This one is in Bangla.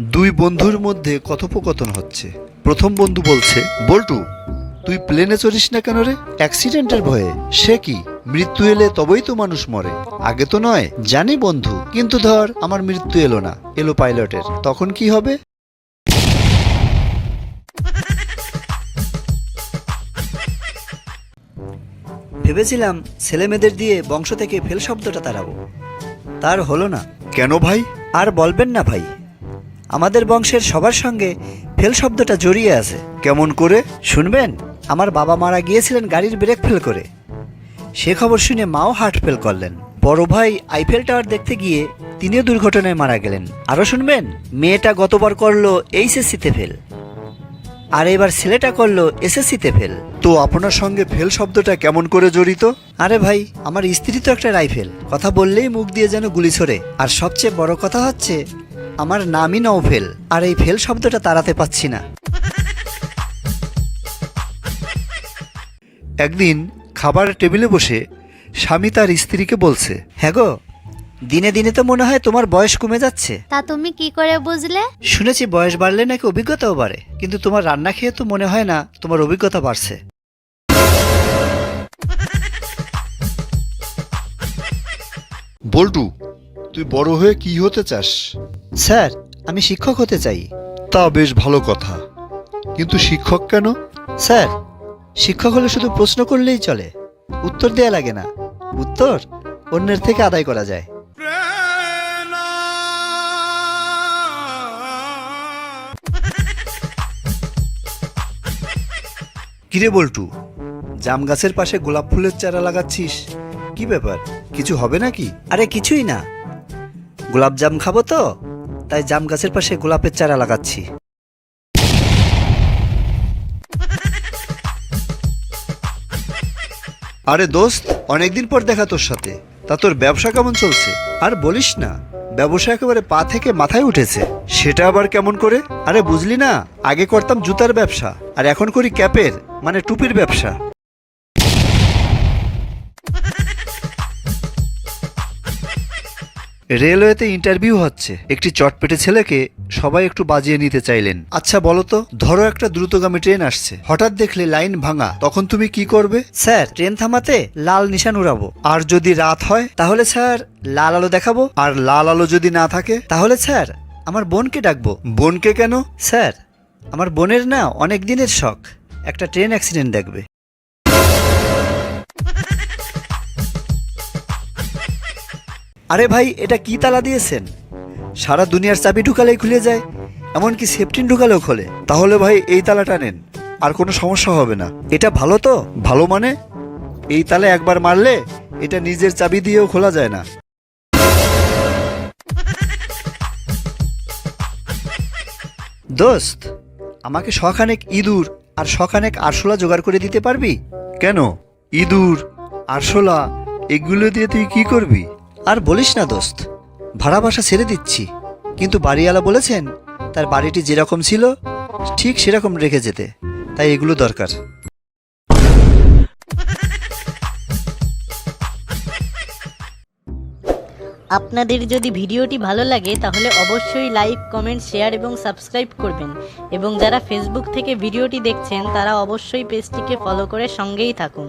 দুই বন্ধুর মধ্যে কথোপকথন হচ্ছে। প্রথম বন্ধু বলছে বল্টু তুই প্লেনে চড়িস না কেন রে? অ্যাক্সিডেন্টের ভয়ে। সে কি? মৃত্যু এলে তবেই তো মানুষ মরে। আগে তো নয়। জানি বন্ধু কিন্তু ধর আমার মৃত্যু এলো না। এলো পাইলটের। তখন কি হবে? ভেবেছিলাম ছেলেমেয়েদের দিয়ে বংশ থেকে ফেল শব্দটা তাড়াবো। তার হলো না। কেন ভাই? আর বলবেন না ভাই। আমাদের বংশের সবার সঙ্গে ফেল শব্দটা জড়িয়ে আছে। কেমন করে? শুনবেন? আমার বাবা মারা গিয়েছিলেন গাড়ির ব্রেক ফেল করে। সে খবর শুনে মাও হার্ট ফেল করলেন। বড় ভাই আইফেল টাওয়ার দেখতে গিয়ে তিনিও দুর্ঘটনায় মারা গেলেন। আরও শুনবেন? মেয়েটা গতবার করল এইচএসসিতে ফেল। আর এবার ছেলেটা করল এসএসসিতে ফেল। তো আপনার সঙ্গে ফেল শব্দটা কেমন করে জড়িত? আরে ভাই আমার স্ত্রী তো একটা রাইফেল। কথা বললেই মুখ দিয়ে যেন গুলি ছড়ে। আর সবচেয়ে বড় কথা হচ্ছে আমার নামই নও ফেল আর এই ফেল শব্দটা তাড়াতে পাচ্ছি না। একদিন খাবার টেবিলে বসে স্বামী তার স্ত্রীকে বলছে হ্যাঁ গো দিনে দিনে তো মনে হয় তোমার বয়স কমে যাচ্ছে। তা তুমি কি করে বুঝলে? শুনেছি বয়স বাড়লে নাকি অভিজ্ঞতাও বাড়ে কিন্তু তোমার রান্না খেয়ে তো মনে হয় না তোমার অভিজ্ঞতা বাড়ছে। বল্টু তুই বড় হয়ে কি হতে চাস? স্যার আমি শিক্ষক হতে চাই। তা বেশ ভালো কথা। কিন্তু শিক্ষক কেন? স্যার শিক্ষক হলে শুধু প্রশ্ন করলেই চলে। উত্তর দেয়া লাগে না। উত্তর অন্যের থেকে আদায় করা যায়। কিরে বল্টু জাম গাছের পাশে গোলাপ ফুলের চারা লাগাচ্ছিস? কি ব্যাপার কিছু হবে নাকি? আরে কিছুই না। গোলাপ জাম খাব তো? তাই জাম গাছের পাশে গোলাপের চারা লাগাচ্ছি। আরে দোস্ত, অনেকদিন পর দেখা তোর সাথে। তা তোর ব্যবসা কেমন চলছে? আর বলিস না, ব্যবসা একেবারে পা থেকে মাথায় উঠেছে। সেটা আবার কেমন করে? আরে বুঝলি না, আগে করতাম জুতার ব্যবসা, আর এখন করি ক্যাপের মানে টুপির ব্যবসা। রেলওয়েতে ইন্টারভিউ হচ্ছে। একটি চটপেটে ছেলেকে সবাই একটু বাজিয়ে নিতে চাইলেন। আচ্ছা বলো তো ধরো একটা দ্রুতগামী ট্রেন আসছে। হঠাৎ দেখলে লাইন ভাঙা। তখন তুমি কি করবে? স্যার ট্রেন থামাতে লাল নিশান উড়াবো। আর যদি রাত হয়? তাহলে স্যার লাল আলো দেখাবো। আর লাল আলো যদি না থাকে? তাহলে স্যার আমার বোনকে ডাকবো। বোনকে কেন? স্যার আমার বোনের না অনেক দিনের শখ। একটা ট্রেন অ্যাক্সিডেন্ট দেখবে। আরে ভাই, এটা কি তালা দিয়েছেন? সারা দুনিয়ার চাবি ঢুকালেই খুলে যায়, এমনকি সেফটিন ঢুকালেও খোলে। তাহলে ভাই, এই তালাটা নেন, আর কোনো সমস্যা হবে না। এটা ভালো তো? ভালো মানে? এই তালে একবার মারলে এটা নিজের চাবি দিয়েও খোলা যায় না। দোস্ত, আমাকে শখানেক ইঁদুর আর শখানেক আরশোলা জোগাড় করে দিতে পারবি? কেন? ইঁদুর, আরশোলা, এগুলো দিয়ে তুই কি করবি? আর বলিস না দোস্ত, ভাড়া বাসা ছেড়ে দিচ্ছি, কিন্তু বাড়িওয়ালা বলেছেন তার বাড়িটি যেরকম ছিল, ঠিক সেরকম রেখে যেতে, তাই এগুলো দরকার। আপনাদের যদি ভিডিওটি ভালো লাগে, তাহলে অবশ্যই লাইক, কমেন্ট, শেয়ার এবং সাবস্ক্রাইব করবেন। এবং যারা ফেসবুক থেকে ভিডিওটি দেখছেন, তারা অবশ্যই পেজটিকে ফলো করে সঙ্গেই থাকুন।